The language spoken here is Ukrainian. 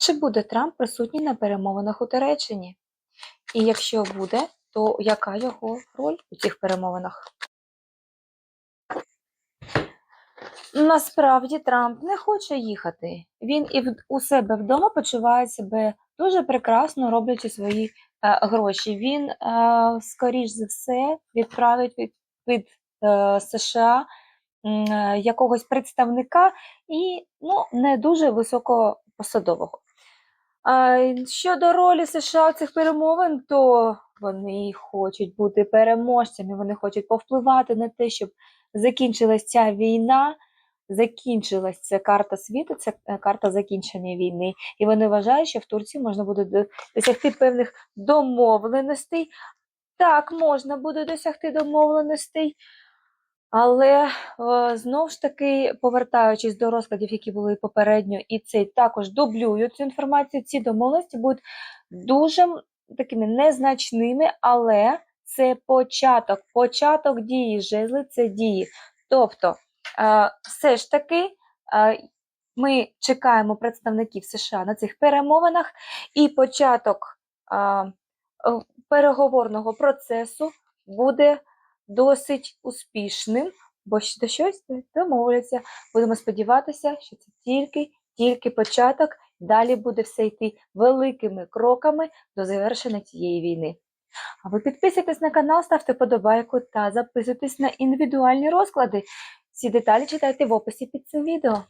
Чи буде Трамп присутній на перемовинах у Туреччині? І якщо буде, то яка його роль у цих перемовинах? Насправді Трамп не хоче їхати. Він і у себе вдома почуває себе дуже прекрасно, роблячи свої е, гроші. Він, е, скоріш за все, відправить від, від е, США е, якогось представника і ну, не дуже високопосадового. Щодо ролі США в цих перемовин, то вони хочуть бути переможцями, вони хочуть повпливати на те, щоб закінчилась ця війна, закінчилась ця карта світу, це карта закінчення війни. І вони вважають, що в Турції можна буде досягти певних домовленостей. Так, можна буде досягти домовленостей, але е, знову ж таки, повертаючись до розкладів, які були попередньо, і цей також дублюють цю інформацію, ці домовленості будуть дуже такими незначними, але це початок, початок дії, жезли це дії. Тобто, е, все ж таки, е, ми чекаємо представників США на цих перемовинах, і початок переговорного процесу буде досить успішним, бо до щось домовляться. Будемо сподіватися, що це тільки, тільки початок. Далі буде все йти великими кроками до завершення цієї війни. А ви підписуйтесь на канал, ставте подобайку та записуйтесь на індивідуальні розклади. Всі деталі читайте в описі під цим відео.